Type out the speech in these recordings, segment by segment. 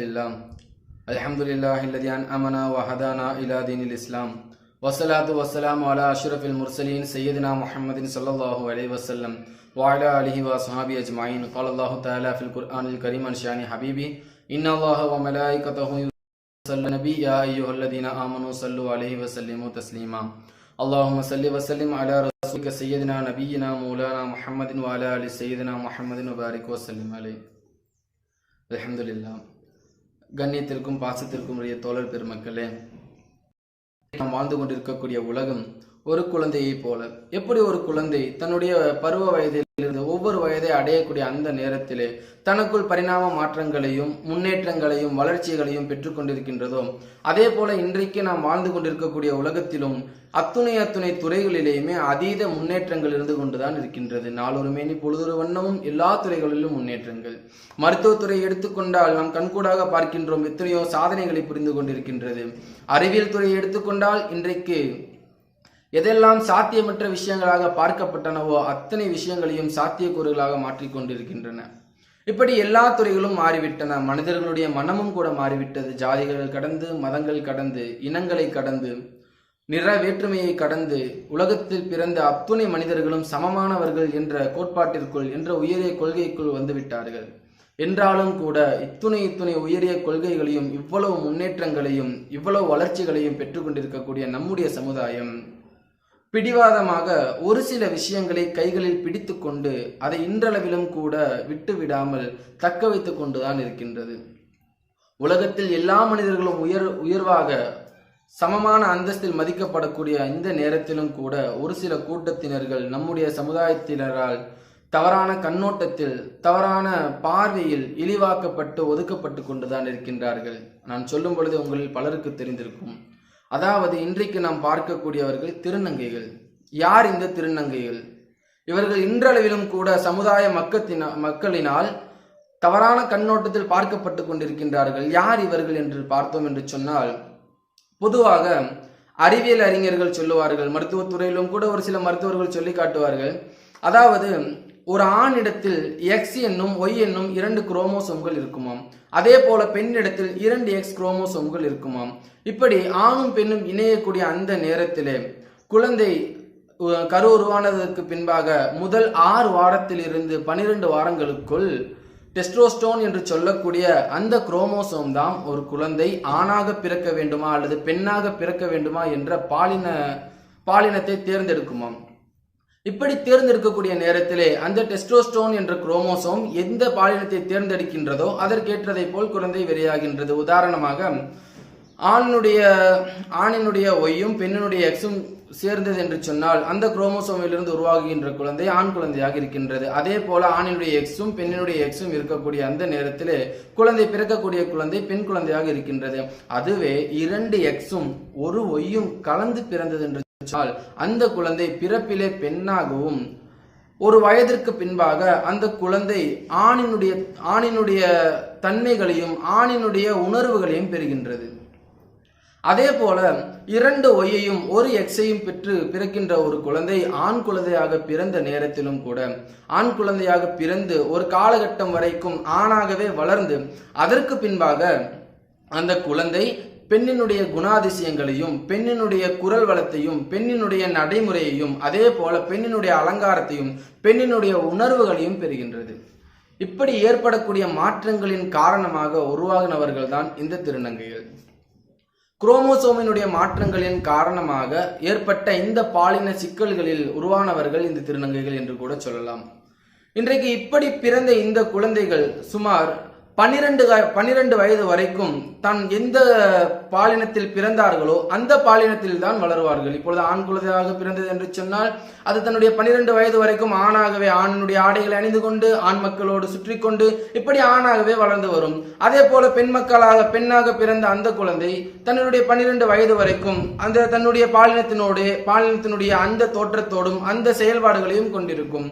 لله الحمد لله الذي أنعمنا وهدانا إلى دين الإسلام. والصلاة والسلام على أشرف المرسلين سيدنا محمد صلى الله عليه وسلم وعلى آله وصحبه أجمعين. قال الله تعالى في القرآن الكريم عن شأن حبيبي إن الله وملائكته صلى النبي يا أيها الذين آمنوا صلوا عليه وسلموا تسليما. اللهم صل وسلم على رسولك سيدنا نبينا مولانا محمد وعلى آل سيدنا محمد وبارك وسلم عليه. الحمد لله கண்ணியத்திற்கும் பாசத்திற்கும் உரிய தோழர் பெருமக்களே நாம் வாழ்ந்து கொண்டிருக்கக்கூடிய உலகம் ஒரு குழந்தையைப் போல. எப்படி ஒரு குழந்தை தன்னுடைய பருவ வயதில் இருந்து ஒவ்வொரு வயதை அடையக்கூடிய அந்த நேரத்திலே தனக்குள் பரிணாம மாற்றங்களையும் முன்னேற்றங்களையும் வளர்ச்சிகளையும் பெற்றுக்கொண்டிருக்கின்றதோ அதே போல இன்றைக்கு நாம் வாழ்ந்து கொண்டிருக்கக்கூடிய உலகத்திலும் அத்துணை அத்துணை துறைகளிலேயுமே அதீத முன்னேற்றங்கள் இருந்து கொண்டுதான் இருக்கின்றது. நாளொரு மேனி பொழுதொரு வண்ணமும் எல்லா துறைகளிலும் முன்னேற்றங்கள். மருத்துவத்துறை எடுத்துக்கொண்டால் நாம் கண்கூடாக பார்க்கின்றோம் எத்தனையோ சாதனைகளை புரிந்து கொண்டிருக்கின்றது. அறிவியல் துறையை எடுத்துக்கொண்டால் இன்றைக்கு எதெல்லாம் சாத்தியமற்ற விஷயங்களாக பார்க்கப்பட்டனவோ அத்தனை விஷயங்களையும் சாத்தியக்கூறுகளாக மாற்றிக்கொண்டிருக்கின்றன. இப்படி எல்லா துறைகளும் மாறிவிட்டன. மனிதர்களுடைய மனமும் கூட மாறிவிட்டது. ஜாதிகள் கடந்து மதங்கள் கடந்து இனங்களை கடந்து நிற வேற்றுமையை கடந்து உலகத்தில் பிறந்த அத்துணை மனிதர்களும் சமமானவர்கள் என்ற கோட்பாட்டிற்குள் என்ற உயரிய கொள்கைக்குள் வந்துவிட்டார்கள். என்றாலும் கூட இத்துணை இத்துணை உயரிய கொள்கைகளையும் இவ்வளவு முன்னேற்றங்களையும் இவ்வளவு வளர்ச்சிகளையும் பெற்றுக்கொண்டிருக்கக்கூடிய நம்முடைய சமுதாயம் பிடிவாதமாக ஒரு சில விஷயங்களை கைகளில் பிடித்துக்கொண்டு அதை இன்றளவிலும் கூட விட்டு விடாமல் தக்க வைத்து கொண்டுதான் இருக்கின்றது. உலகத்தில் எல்லா மனிதர்களும் உயர் உயர்வாக சமமான அந்தஸ்தில் மதிக்கப்படக்கூடிய இந்த நேரத்திலும் கூட ஒரு சில கூட்டத்தினர்கள் நம்முடைய சமுதாயத்தினரால் தவறான கண்ணோட்டத்தில் தவறான பார்வையில் இழிவாக்கப்பட்டு ஒதுக்கப்பட்டு கொண்டுதான் இருக்கின்றார்கள். நான் சொல்லும் பொழுது உங்களில் பலருக்கு தெரிந்திருக்கும். அதாவது இன்றைக்கு நாம் பார்க்கக்கூடியவர்கள் திருநங்கைகள். யார் இந்த திருநங்கைகள்? இவர்கள் இன்றளவிலும் கூட சமுதாய மக்கத்தின மக்களினால் தவறான கண்ணோட்டத்தில் பார்க்கப்பட்டு கொண்டிருக்கின்றார்கள். யார் இவர்கள் என்று பார்த்தோம் என்று சொன்னால் பொதுவாக அறிவியல் அறிஞர்கள் சொல்லுவார்கள். மருத்துவத்துறையிலும் கூட ஒரு சில மருத்துவர்கள் சொல்லி காட்டுவார்கள். அதாவது ஒரு ஆணிடத்தில் எக்ஸ் என்னும் ஒய் என்னும் இரண்டு குரோமோசோம்கள் இருக்குமாம். அதே போல பெண்ணிடத்தில் இரண்டு எக்ஸ் குரோமோசோம்கள் இருக்குமாம். இப்படி ஆணும் பெண்ணும் இணையக்கூடிய அந்த நேரத்திலே குழந்தை கரு உருவானதற்கு பின்பாக முதல் ஆறு வாரத்தில் இருந்து பனிரெண்டு வாரங்களுக்குள் டெஸ்ட்ரோஸ்டோன் என்று சொல்லக்கூடிய அந்த குரோமோசோம் தான் ஒரு குழந்தை ஆணாக பிறக்க வேண்டுமா அல்லது பெண்ணாக பிறக்க வேண்டுமா என்ற பாலின பாலினத்தை தேர்ந்தெடுக்குமாம். இப்படி தேர்ந்தெடுக்கக்கூடிய நேரத்திலே அந்த டெஸ்டோஸ்டோன் என்ற குரோமோசோம் எந்த பாலினத்தை தேர்ந்தெடுக்கின்றதோ அதற்கேற்றதை போல் குழந்தை வெளியாகின்றது. உதாரணமாக ஆணினுடைய ஆணினுடைய ஒய்யும் பெண்ணினுடைய எக்ஸும் சேர்ந்தது என்று சொன்னால் அந்த குரோமோசோமிலிருந்து உருவாகுகின்ற குழந்தை ஆண் குழந்தையாக இருக்கின்றது. அதே போல ஆணினுடைய எக்ஸும் பெண்ணினுடைய எக்ஸும் இருக்கக்கூடிய அந்த நேரத்திலே குழந்தை பிறக்கக்கூடிய குழந்தை பெண் குழந்தையாக இருக்கின்றது. அதுவே இரண்டு எக்ஸும் ஒரு ஒய்யும் கலந்து பிறந்தது என்று அந்த குழந்தை பிறப்பிலே பெண்ணாகவும் ஒரு வயதிற்கு பின்பாக அந்த குழந்தை ஆணினுடைய ஆணினுடைய தன்மைகளையும் ஆணினுடைய உணர்வுகளையும் பெறுகின்றது. அதே போல இரண்டு ஒய்யையும் ஒரு எக்ஸையும் பெற்று பிறக்கின்ற ஒரு குழந்தை ஆண் குழந்தையாக பிறந்த நேரத்திலும் கூட ஆண் குழந்தையாக பிறந்து ஒரு காலகட்டம் வரைக்கும் ஆணாகவே வளர்ந்து அதற்கு பின்பாக அந்த குழந்தை பெண்ணினுடைய குணாதிசயங்களையும் பெண்ணினுடைய குரல் வளத்தையும் பெண்ணினுடைய நடைமுறையையும் அதே போல பெண்ணினுடைய அலங்காரத்தையும் பெண்ணினுடைய உணர்வுகளையும் பெறுகின்றது. இப்படி ஏற்படக்கூடிய மாற்றங்களின் காரணமாக உருவாகினவர்கள் தான் இந்த திருநங்கைகள். குரோமோசோமினுடைய மாற்றங்களின் காரணமாக ஏற்பட்ட இந்த பாலின சிக்கல்களில் உருவானவர்கள் இந்த திருநங்கைகள் என்று கூட சொல்லலாம். இன்றைக்கு இப்படி பிறந்த இந்த குழந்தைகள் சுமார் பன்னிரண்டு பன்னிரண்டு வயது வரைக்கும் தான் எந்த பாலினத்தில் பிறந்தார்களோ அந்த பாலினத்தில் தான் வளருவார்கள். இப்பொழுது ஆண் குழந்தையாக பிறந்தது என்று சொன்னால் அது தன்னுடைய பன்னிரண்டு வயது வரைக்கும் ஆணாகவே ஆணுடைய ஆடைகளை அணிந்து கொண்டு ஆண் மக்களோடு சுற்றி கொண்டு இப்படி ஆணாகவே வளர்ந்து வரும். அதே போல பெண் மக்களாக பெண்ணாக பிறந்த அந்த குழந்தை தன்னுடைய பன்னிரண்டு வயது வரைக்கும் அந்த தன்னுடைய பாலினத்தினோடு பாலினத்தினுடைய அந்த தோற்றத்தோடும் அந்த செயல்பாடுகளையும் கொண்டிருக்கும்.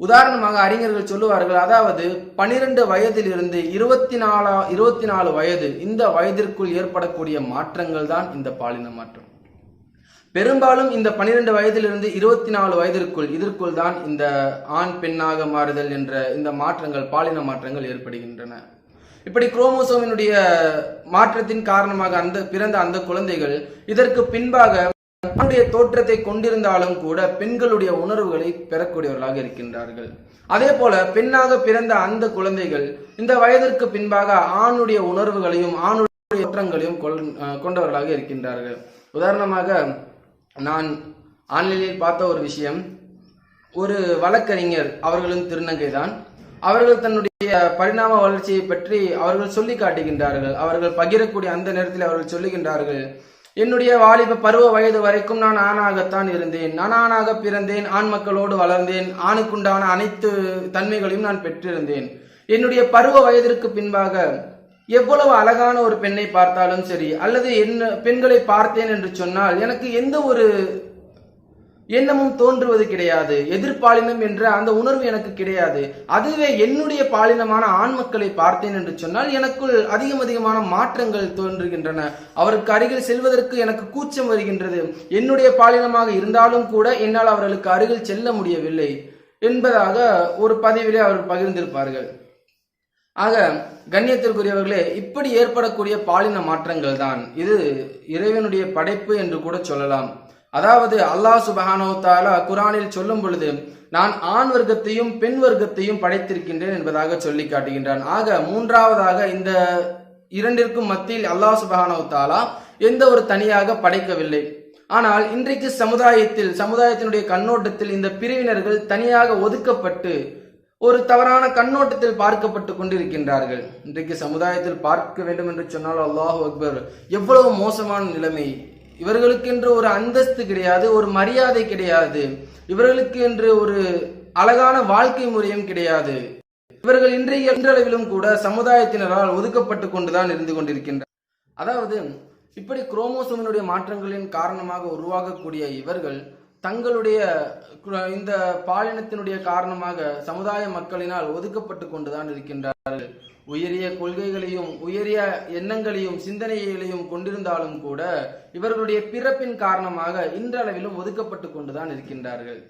உதாரணமாக அறிஞர்கள் சொல்லுவார்கள் அதாவது பனிரெண்டு வயதிலிருந்து இருபத்தி நாலா இருபத்தி நாலு வயது இந்த வயதிற்குள் ஏற்படக்கூடிய மாற்றங்கள் தான் இந்த பாலின மாற்றம். பெரும்பாலும் இந்த பனிரெண்டு வயதிலிருந்து இருபத்தி நாலு வயதிற்குள் இதற்குள் தான் இந்த ஆண் பெண்ணாக மாறுதல் என்ற இந்த மாற்றங்கள் பாலின மாற்றங்கள் ஏற்படுகின்றன. இப்படி குரோமோசோமினுடைய மாற்றத்தின் காரணமாக அந்த பிறந்த அந்த குழந்தைகள் இதற்கு பின்பாக தன்னுடைய தோற்றத்தை கொண்டிருந்தாலும் கூட பெண்களுடைய உணர்வுகளை பெறக்கூடியவர்களாக இருக்கின்றார்கள். அதே போல பெண்ணாக பிறந்த அந்த குழந்தைகள் இந்த வயதிற்கு பின்பாக ஆணுடைய உணர்வுகளையும் ஆணுடைய தோற்றங்களையும் கொண்டவர்களாக இருக்கின்றார்கள். உதாரணமாக நான் ஆன்லைனில் பார்த்த ஒரு விஷயம். ஒரு வழக்கறிஞர் அவர்களும் திருநங்கை தான் அவர்கள் தன்னுடைய பரிணாம வளர்ச்சியை பற்றி அவர்கள் சொல்லி காட்டுகின்றார்கள். அவர்கள் பகிரக்கூடிய அந்த நேரத்தில் அவர்கள் சொல்லுகின்றார்கள் என்னுடைய வாலிப பருவ வயது வரைக்கும் நான் ஆணாகத்தான் இருந்தேன். நான் ஆணாக பிறந்தேன் ஆண் மக்களோடு வளர்ந்தேன். ஆணுக்குண்டான அனைத்து தன்மைகளையும் நான் பெற்றிருந்தேன். என்னுடைய பருவ வயதிற்கு பின்பாக எவ்வளவு அழகான ஒரு பெண்ணை பார்த்தாலும் சரி அல்லது என்ன பெண்களை பார்த்தேன் என்று சொன்னால் எனக்கு எந்த ஒரு எண்ணமும் தோன்றுவது கிடையாது. எதிர்பாலினம் என்ற அந்த உணர்வு எனக்கு கிடையாது. அதுவே என்னுடைய பாலினமான ஆண் மக்களை பார்த்தேன் என்று சொன்னால் எனக்குள் அதிகம் அதிகமான மாற்றங்கள் தோன்றுகின்றன. அவருக்கு அருகில் செல்வதற்கு எனக்கு கூச்சம் வருகின்றது. என்னுடைய பாலினமாக இருந்தாலும் கூட என்னால் அவர்களுக்கு அருகில் செல்ல முடியவில்லை என்பதாக ஒரு பதிவிலே அவர் பகிர்ந்திருப்பார்கள். ஆக கண்ணியத்திற்குரியவர்களே இப்படி ஏற்படக்கூடிய பாலின மாற்றங்கள் தான் இது இறைவனுடைய படைப்பு என்று கூட சொல்லலாம். அதாவது அல்லாஹ் சுபஹானோ தாலா குரானில் சொல்லும் பொழுது நான் ஆண் வர்க்கத்தையும் பெண் வர்க்கத்தையும் படைத்திருக்கின்றேன் என்பதாக சொல்லி காட்டுகின்றான். ஆக மூன்றாவதாக இந்த இரண்டிற்கும் மத்தியில் அல்லாஹ் சுபஹானோத்தாலா எந்த ஒரு தனியாக படைக்கவில்லை. ஆனால் இன்றைக்கு சமுதாயத்தில் சமுதாயத்தினுடைய கண்ணோட்டத்தில் இந்த பிரிவினர்கள் தனியாக ஒதுக்கப்பட்டு ஒரு தவறான கண்ணோட்டத்தில் பார்க்கப்பட்டு கொண்டிருக்கின்றார்கள். இன்றைக்கு சமுதாயத்தில் பார்க்க வேண்டும் என்று சொன்னால் அல்லாஹ் அக்பர் எவ்வளவு மோசமான நிலைமை. இவர்களுக்கென்று ஒரு அந்தஸ்து கிடையாது ஒரு மரியாதை கிடையாது. இவர்களுக்கு என்று ஒரு அழகான வாழ்க்கை முறையும் கிடையாது. இவர்கள் இன்றைய இன்றளவிலும் கூட சமுதாயத்தினரால் ஒதுக்கப்பட்டு கொண்டுதான் இருந்து கொண்டிருக்கின்றனர் அதாவது இப்படி குரோமோசோமினுடைய மாற்றங்களின் காரணமாக உருவாகக்கூடிய இவர்கள் தங்களுடைய இந்த பாலினத்தினுடைய காரணமாக சமுதாய மக்களினால் ஒதுக்கப்பட்டு கொண்டுதான் இருக்கின்றார்கள். உயரிய கொள்கைகளையும் உயரிய எண்ணங்களையும் சிந்தனைகளையும் கொண்டிருந்தாலும் கூட இவர்களுடைய பிறப்பின் காரணமாக இன்றளவிலும் ஒதுக்கப்பட்டு கொண்டுதான் இருக்கின்றார்கள்.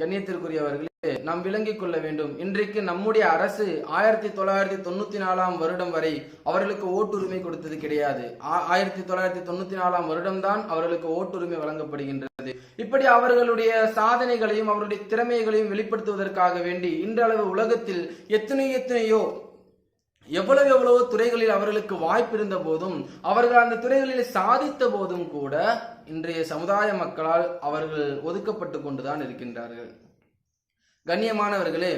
கண்ணியத்திற்குரியவர்களே நாம் விளங்கிக் கொள்ள வேண்டும். இன்றைக்கு நம்முடைய அரசு ஆயிரத்தி தொள்ளாயிரத்தி தொண்ணூத்தி நாலாம் வருடம் வரை அவர்களுக்கு ஓட்டுரிமை கொடுத்தது கிடையாது. ஆயிரத்தி தொள்ளாயிரத்தி தொண்ணூத்தி நாலாம் வருடம்தான் அவர்களுக்கு ஓட்டுரிமை வழங்கப்படுகின்றது. இப்படி அவர்களுடைய சாதனைகளையும் அவருடைய திறமைகளையும் வெளிப்படுத்துவதற்காக வேண்டி இன்றளவு உலகத்தில் எத்தனை எத்தனையோ எவ்வளவு எவ்வளவோ துறைகளில் அவர்களுக்கு வாய்ப்பு இருந்த போதும் அவர்கள் அந்த துறைகளில் சாதித்த போதும் கூட இன்றைய சமுதாய மக்களால் அவர்கள் ஒதுக்கப்பட்டு கொண்டுதான் இருக்கின்றார்கள். கண்ணியமானவர்களே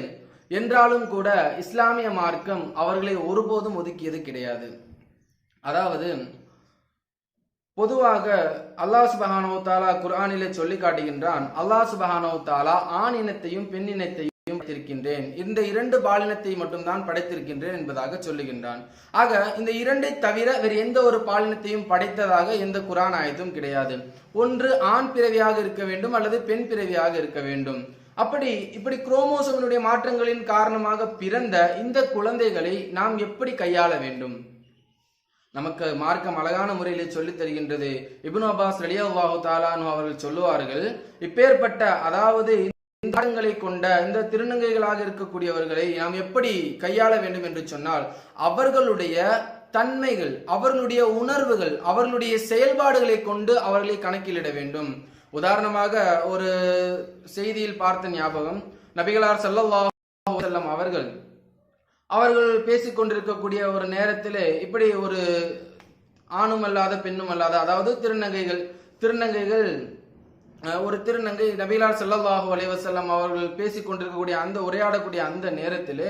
என்றாலும் கூட இஸ்லாமிய மார்க்கம் அவர்களை ஒருபோதும் ஒதுக்கியது கிடையாது. அதாவது பொதுவாக அல்லாஹ் சுபஹானோ தாலா குர்ஆனிலே சொல்லி காட்டுகின்றான் அல்லாஹ் சுபஹானோ தாலா ஆண் இனத்தையும் பெண் இனத்தையும் படைத்திருக்கின்றேன். இந்த இரண்டு பாலினத்தை மட்டும்தான் படைத்திருக்கின்றேன் என்பதாக சொல்லுகின்றான். ஆக இந்த இரண்டை தவிர வேறு எந்த ஒரு பாலினத்தையும் படைத்ததாக எந்த குரான் ஆயத்தும் கிடையாது. ஒன்று ஆண் பிறவியாக இருக்க வேண்டும் அல்லது பெண் பிறவியாக இருக்க வேண்டும். அப்படி இப்படி குரோமோசோமினுடைய மாற்றங்களின் காரணமாக பிறந்த இந்த குழந்தைகளை நாம் எப்படி கையாள வேண்டும்? நமக்கு மார்க்கம் அழகான முறையிலே சொல்லித் தருகின்றது. இபுன் அப்பாஸ் ரலியல்லாஹு தாலானு அவர்கள் சொல்லுவார்கள் இப்பேற்பட்ட அதாவது இந்த கொண்ட இந்த திருநங்கைகளாக இருக்கக்கூடியவர்களை நாம் எப்படி கையாள வேண்டும் என்று சொன்னால் அவர்களுடைய தன்மைகள் அவர்களுடைய உணர்வுகள் அவர்களுடைய செயல்பாடுகளை கொண்டு அவர்களை கணக்கிலிட வேண்டும். உதாரணமாக ஒரு செய்தியில் பார்த்த ஞாபகம் நபிகளார் செல்லம் அவர்கள் அவர்கள் பேசிக் கொண்டிருக்கக்கூடிய ஒரு நேரத்திலே இப்படி ஒரு ஆணும் அல்லாத பெண்ணும் அல்லாத அதாவது திருநங்கைகள் திருநங்கைகள் ஒரு திருநங்கை நபிலார் செல்லல்லாஹு அலைவசல்லம் அவர்கள் பேசிக் கொண்டிருக்கக்கூடிய அந்த உரையாடக்கூடிய அந்த நேரத்திலே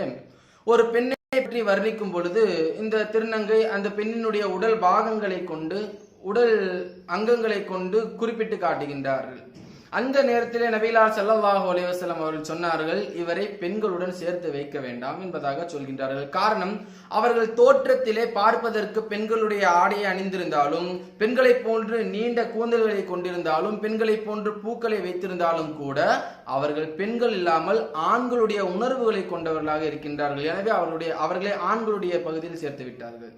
ஒரு பெண்ணை பற்றி வர்ணிக்கும் பொழுது இந்த திருநங்கை அந்த பெண்ணினுடைய உடல் பாகங்களை கொண்டு உடல் அங்கங்களை கொண்டு குறிப்பிட்டு காட்டுகின்றார்கள். அந்த நேரத்திலே நபிகளார் ஸல்லல்லாஹு அலைஹி அவர்கள் சொன்னார்கள் இவரை பெண்களுடன் சேர்த்து வைக்க வேண்டாம் என்பதாக சொல்கின்றார்கள். காரணம் அவர்கள் தோற்றத்திலே பார்ப்பதற்கு பெண்களுடைய ஆடையை அணிந்திருந்தாலும் பெண்களை போன்று நீண்ட கூந்தல்களை கொண்டிருந்தாலும் பெண்களை போன்று பூக்களை வைத்திருந்தாலும் கூட அவர்கள் பெண்கள் இல்லாமல் ஆண்களுடைய உணர்வுகளை கொண்டவர்களாக இருக்கின்றார்கள். எனவே அவர்களுடைய அவர்களை ஆண்களுடைய பகுதியில் சேர்த்து விட்டார்கள்.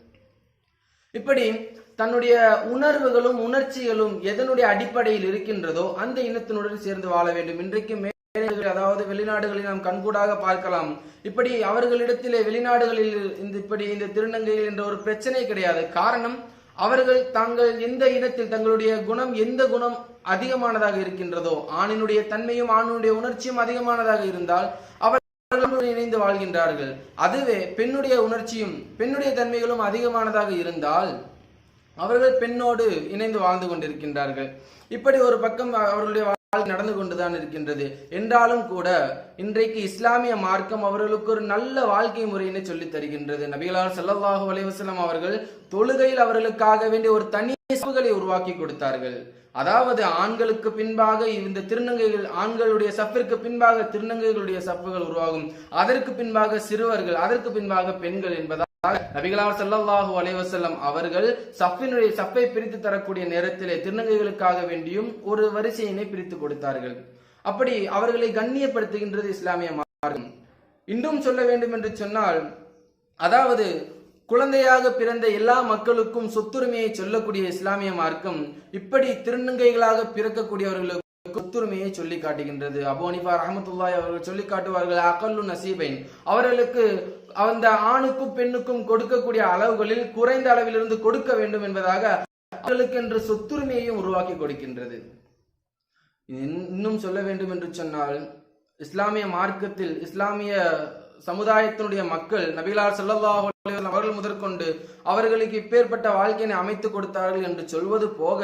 இப்படி தன்னுடைய உணர்வுகளும் உணர்ச்சிகளும் எதனுடைய அடிப்படையில் இருக்கின்றதோ அந்த இனத்தினுடன் சேர்ந்து வாழ வேண்டும். இன்றைக்கு மே- அதாவது வெளிநாடுகளில் நாம் கண்கூடாக பார்க்கலாம். இப்படி அவர்களிடத்திலே வெளிநாடுகளில் இந்த இப்படி இந்த திருநங்கைகள் என்ற ஒரு பிரச்சனை கிடையாது. காரணம் அவர்கள் தாங்கள் எந்த இனத்தில் தங்களுடைய குணம் எந்த குணம் அதிகமானதாக இருக்கின்றதோ ஆணினுடைய தன்மையும் ஆணினுடைய உணர்ச்சியும் அதிகமானதாக இருந்தால் அவர் இணைந்து வாழ்கின்றார்கள். அதுவே பெண்ணுடைய உணர்ச்சியும் பெண்ணுடைய தன்மைகளும் அதிகமானதாக இருந்தால் அவர்கள் பெண்ணோடு இணைந்து வாழ்ந்து கொண்டிருக்கின்றார்கள். இப்படி ஒரு பக்கம் அவர்களுடைய வாழ்க்கை நடந்து கொண்டுதான் இருக்கின்றது. என்றாலும் கூட இன்றைக்கு இஸ்லாமிய மார்க்கம் அவர்களுக்கு ஒரு நல்ல வாழ்க்கை முறையினை சொல்லித் தருகின்றது. நபிகளார் ஸல்லல்லாஹு அலைஹி அவர்கள் தொழுகையில் அவர்களுக்காக வேண்டிய ஒரு தனி சபுகளை உருவாக்கி கொடுத்தார்கள். அதாவது ஆண்களுக்கு பின்பாக இந்த திருநங்கைகள் ஆண்களுடைய சப்பிற்கு பின்பாக திருநங்கைகளுடைய சப்புகள் உருவாகும். அதற்கு பின்பாக சிறுவர்கள் அதற்கு பின்பாக பெண்கள் என்பதால் நபிகளார் ஸல்லல்லாஹு அலைவசல்லம் அவர்கள் சஃபினுடைய சப்பை பிரித்து தரக்கூடிய நேரத்திலே திருநங்கைகளுக்காக வேண்டியும் ஒரு வரிசையினை பிரித்து கொடுத்தார்கள். அப்படி அவர்களை கண்ணியப்படுத்துகின்றது இஸ்லாமிய மார்க்கம். இன்றும் சொல்ல வேண்டும் என்று சொன்னால் அதாவது குழந்தையாக பிறந்த எல்லா மக்களுக்கும் சொத்துரிமையை சொல்லக்கூடிய இஸ்லாமிய மார்க்கம் இப்படி திருநங்கைகளாக பிறக்கக்கூடியவர்களுக்கு சொத்துரிமையை சொல்லி காட்டுகின்றது. அபு ஹனீஃபா ரஹமத்துல்லாஹி அவர்கள் சொல்லி காட்டுவார்கள் அகல்லு நசீபைன். அவர்களுக்கு அந்த ஆணுக்கும் பெண்ணுக்கும் கொடுக்கக்கூடிய அளவுகளில் குறைந்த அளவிலிருந்து கொடுக்க வேண்டும் என்பதாக அவர்களுக்கு என்று சொத்துரிமையையும் உருவாக்கி கொடுக்கின்றது. இன்னும் சொல்ல வேண்டும் என்று சொன்னால் இஸ்லாமிய மார்க்கத்தில் இஸ்லாமிய சமுதாயத்தினுடைய மக்கள் நபிகளார் ஸல்லல்லாஹு அவர்கள் முதற்கொண்டு அவர்களுக்கு இப்பேற்பட்ட வாழ்க்கையினை அமைத்து கொடுத்தார்கள் என்று சொல்வது போக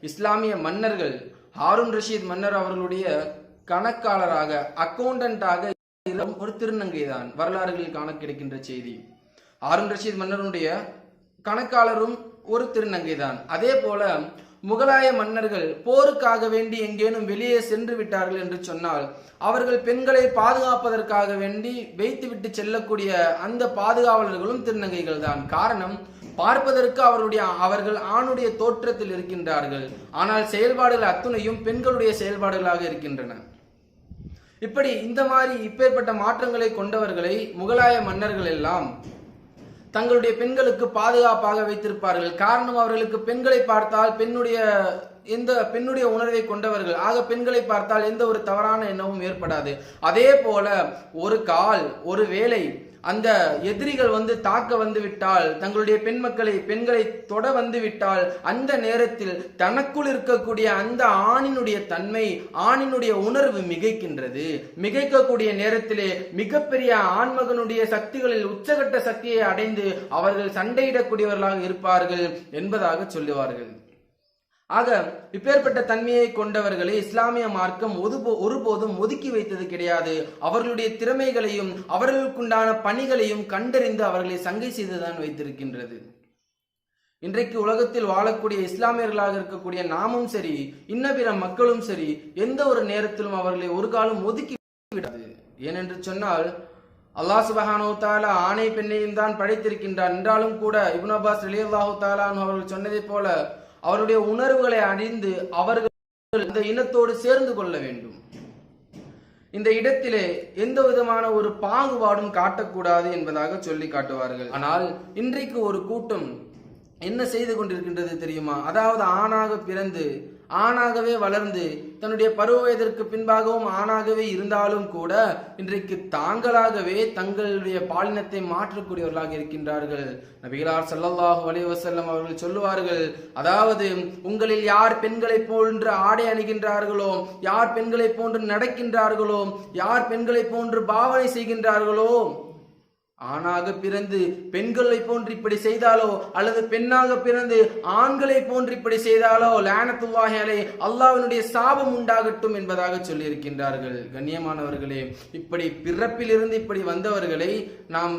இஸ்லாமிய மன்னர்கள் ஹாரூன் ரஷீத் மன்னர் அவர்களுடைய கணக்காளராக அக்கௌண்டன்டாக ஒரு திருநங்கை தான் வரலாறுகளில் காண கிடைக்கின்ற செய்தி. ஹாரூன் ரஷீத் மன்னருடைய கணக்காளரும் ஒரு திருநங்கை தான் அதே போல முகலாய மன்னர்கள் போருக்காக வேண்டி எங்கேனும் வெளியே சென்று விட்டார்கள் என்று சொன்னால் அவர்கள் பெண்களை பாதுகாப்பதற்காக வேண்டி வைத்துவிட்டு செல்லக்கூடிய அந்த பாதுகாவலர்களும் திருநங்கைகள் தான். காரணம் பார்ப்பதற்கு அவருடைய அவர்கள் ஆணுடைய தோற்றத்தில் இருக்கின்றார்கள். ஆனால் செயல்பாடுகள் அத்துணையும் பெண்களுடைய செயல்பாடுகளாக இருக்கின்றன. இப்படி இந்த மாதிரி இப்பேற்பட்ட மாற்றங்களை கொண்டவர்களை முகலாய மன்னர்கள் எல்லாம் தங்களுடைய பெண்களுக்கு பாதுகாப்பாக வைத்திருப்பார்கள். காரணம் அவர்களுக்கு பெண்களை பார்த்தால் பெண்ணுடைய எந்த பெண்ணுடைய உணர்வை கொண்டவர்கள். ஆக பெண்களை பார்த்தால் எந்த ஒரு தவறான எண்ணமும் ஏற்படாது. அதே போல ஒரு கால் ஒரு வேலை அந்த எதிரிகள் வந்து தாக்க வந்து விட்டால் தங்களுடைய பெண் மக்களை பெண்களை தொட வந்து விட்டால் அந்த நேரத்தில் தனக்குள் இருக்கக்கூடிய அந்த ஆணினுடைய தன்மை ஆணினுடைய உணர்வு மிகைக்கின்றது. மிகைக்கக்கூடிய நேரத்திலே மிகப்பெரிய ஆண்மகனுடைய சக்திகளில் உச்சகட்ட சக்தியை அடைந்து அவர்கள் சண்டையிடக்கூடியவர்களாக இருப்பார்கள் என்பதாக சொல்லுவார்கள். ஆக இப்பேற்பட்ட தன்மையை கொண்டவர்களை இஸ்லாமிய மார்க்கம் ஒருபோதும் ஒதுக்கி வைத்தது கிடையாது. அவர்களுடைய திறமைகளையும் அவர்களுக்குண்டான பணிகளையும் கண்டறிந்து அவர்களை சங்கை செய்துதான் வைத்திருக்கின்றது. இன்றைக்கு உலகத்தில் வாழக்கூடிய இஸ்லாமியர்களாக இருக்கக்கூடிய நாமும் சரி இன்ன பிற மக்களும் சரி எந்த ஒரு நேரத்திலும் அவர்களை ஒரு காலம் ஒதுக்கி விடாது ஏனென்று சொன்னால் அல்லாஹ் சுபஹானோ தாலா ஆணை பெண்ணையும் தான் படைத்திருக்கின்றார் என்றாலும் கூட இப்னு அப்பாஸ் ரலியல்லாஹு தாலான் அவர்கள் சொன்னதைப் போல அவருடைய உணர்வுகளை அறிந்து அவர்கள் அந்த இனத்தோடு சேர்ந்து கொள்ள வேண்டும். இந்த இடத்திலே எந்த விதமான ஒரு பாகுபாடும் காட்டக்கூடாது என்பதாக சொல்லி காட்டுவார்கள். ஆனால் இன்றைக்கு ஒரு கூட்டம் என்ன செய்து கொண்டிருக்கின்றது தெரியுமா? அதாவது ஆணாக பிறந்து ஆணாகவே வளர்ந்து தன்னுடைய பருவ வயதிற்கு பின்பாகவும் ஆணாகவே இருந்தாலும் கூட இன்றைக்கு தாங்களாகவே தங்களுடைய பாலினத்தை மாற்றக்கூடியவர்களாக இருக்கின்றார்கள். நபிகளார் சல்லல்லாஹு அலைஹி அவர்கள் சொல்லுவார்கள் அதாவது உங்களில் யார் பெண்களைப் போன்று ஆடை அணிகின்றார்களோ யார் பெண்களைப் போன்று நடக்கின்றார்களோ யார் பெண்களைப் போன்று பாவனை செய்கின்றார்களோ ஆணாக பிறந்து பெண்களை போன்று இப்படி செய்தாலோ அல்லது பெண்ணாக பிறந்து ஆண்களை போன்று இப்படி செய்தாலோ லானத்துல்லாஹி அல்லாவினுடைய சாபம் உண்டாகட்டும் என்பதாக சொல்லியிருக்கின்றார்கள். கண்ணியமானவர்களே இப்படி பிறப்பிலிருந்து இப்படி வந்தவர்களை நாம்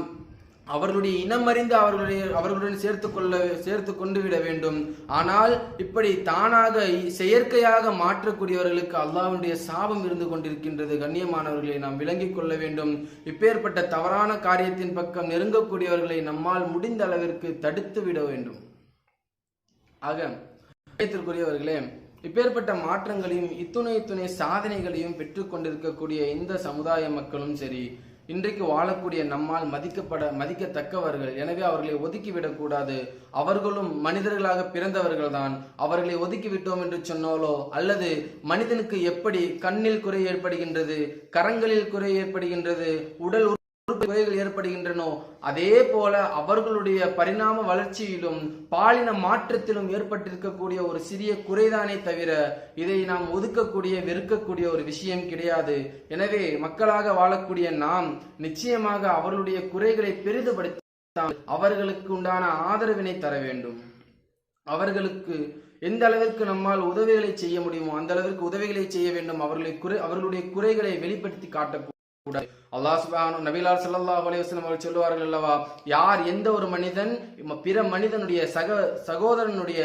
அவர்களுடைய இனம் அறிந்து அவர்களுடைய அவர்களுடன் சேர்த்து கொள்ள சேர்த்து கொண்டு விட வேண்டும். ஆனால் இப்படி தானாக செயற்கையாக மாற்றக்கூடியவர்களுக்கு அல்லாவுடைய சாபம் இருந்து கொண்டிருக்கின்றது. கண்ணியமானவர்களை நாம் விளங்கிக் கொள்ள வேண்டும். இப்பேற்பட்ட தவறான காரியத்தின் பக்கம் நெருங்கக்கூடியவர்களை நம்மால் முடிந்த அளவிற்கு தடுத்து விட வேண்டும். ஆக பயத்திற்குரியவர்களே இப்பேற்பட்ட மாற்றங்களையும் இத்துணை இத்துணை சாதனைகளையும் பெற்றுக்கொண்டிருக்கக்கூடிய இந்த சமுதாய மக்களும் சரி இன்றைக்கு வாழக்கூடிய நம்மால் மதிக்கப்பட மதிக்கத்தக்கவர்கள். எனவே அவர்களை ஒதுக்கிவிடக்கூடாது அவர்களும் மனிதர்களாக பிறந்தவர்கள்தான். அவர்களை ஒதுக்கிவிட்டோம் என்று சொன்னாலோ? அல்லது மனிதனுக்கு எப்படி கண்ணில் குறை ஏற்படுகின்றது? கரங்களில் குறை ஏற்படுகின்றது? உடல் உறுப்பு ஏற்படுகின்றனோ அதே போல அவர்களுடைய பரிணாம வளர்ச்சியிலும் பாலின மாற்றத்திலும் ஏற்பட்டிருக்கக்கூடிய ஒரு சிறிய குறைதானே தவிர இதை நாம் ஒதுக்கக்கூடிய வெறுக்கக்கூடிய ஒரு விஷயம் கிடையாது. எனவே மக்களாக வாழக்கூடிய நாம் நிச்சயமாக அவர்களுடைய குறைகளை பெரிதுபடுத்தாமல் அவர்களுக்கு உண்டான ஆதரவினை தர வேண்டும். அவர்களுக்கு எந்த அளவிற்கு நம்மால் உதவிகளை செய்ய முடியுமோ அந்த அளவிற்கு உதவிகளை செய்ய வேண்டும். அவர்களை குறை அவர்களுடைய குறைகளை வெளிப்படுத்தி காட்டக்கூடாது அல்லாஹ் சுப்ஹானஹு நபிலார் ஸல்லல்லாஹு அவர்கள் சொல்லுவார்கள் அல்லவா யார் எந்த ஒரு மனிதன் பிற மனிதனுடைய சக சகோதரனுடைய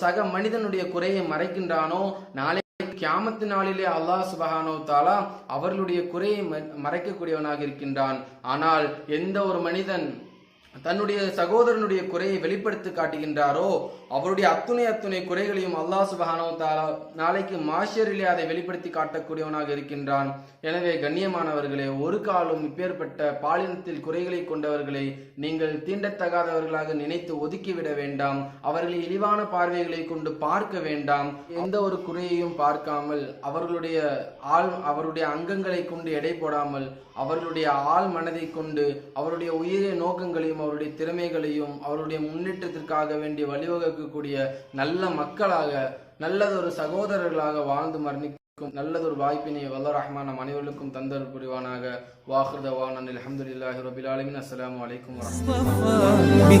சக மனிதனுடைய குறையை மறைக்கின்றானோ நாளை கியாமத்து நாளிலே அல்லாஹ் சுபஹானோ தாலா அவர்களுடைய குறையை ம- மறைக்கக்கூடியவனாக இருக்கின்றான். ஆனால் எந்த ஒரு மனிதன் தன்னுடைய சகோதரனுடைய குறையை வெளிப்படுத்தி காட்டுகின்றாரோ அவருடைய அத்துணை அத்துணை குறைகளையும் அல்லாஹ் சுபஹானோ தாலா நாளைக்கு மாஷரிலே அதை வெளிப்படுத்தி காட்டக்கூடியவனாக இருக்கின்றான். எனவே கண்ணியமானவர்களே ஒரு காலம் இப்பேற்பட்ட பாலினத்தில் குறைகளை கொண்டவர்களை நீங்கள் தீண்டத்தகாதவர்களாக நினைத்து ஒதுக்கிவிட வேண்டாம். அவர்களை இழிவான பார்வைகளை கொண்டு பார்க்க வேண்டாம். எந்த ஒரு குறையையும் பார்க்காமல் அவர்களுடைய ஆள் அவருடைய அங்கங்களை கொண்டு எடை போடாமல் அவர்களுடைய ஆள் மனதை கொண்டு அவருடைய உயிரிய நோக்கங்களையும் அவருடைய திறமைகளையும் அவருடைய முன்னேற்றத்திற்காக வேண்டிய இருக்கக்கூடிய நல்ல மக்களாக நல்லதொரு சகோதரர்களாக வாழ்ந்து மரணிக்கும் நல்லதொரு வாய்ப்பினை வல்ல ரஹ்மான் நம் அனைவருக்கும் தந்தல் புரிவானாக. வாஹ்ரதவான் அலமதுல்லாஹி ரபிலாலமின் அஸ்லாம் வலைக்கம் வரமத்துல்லாஹி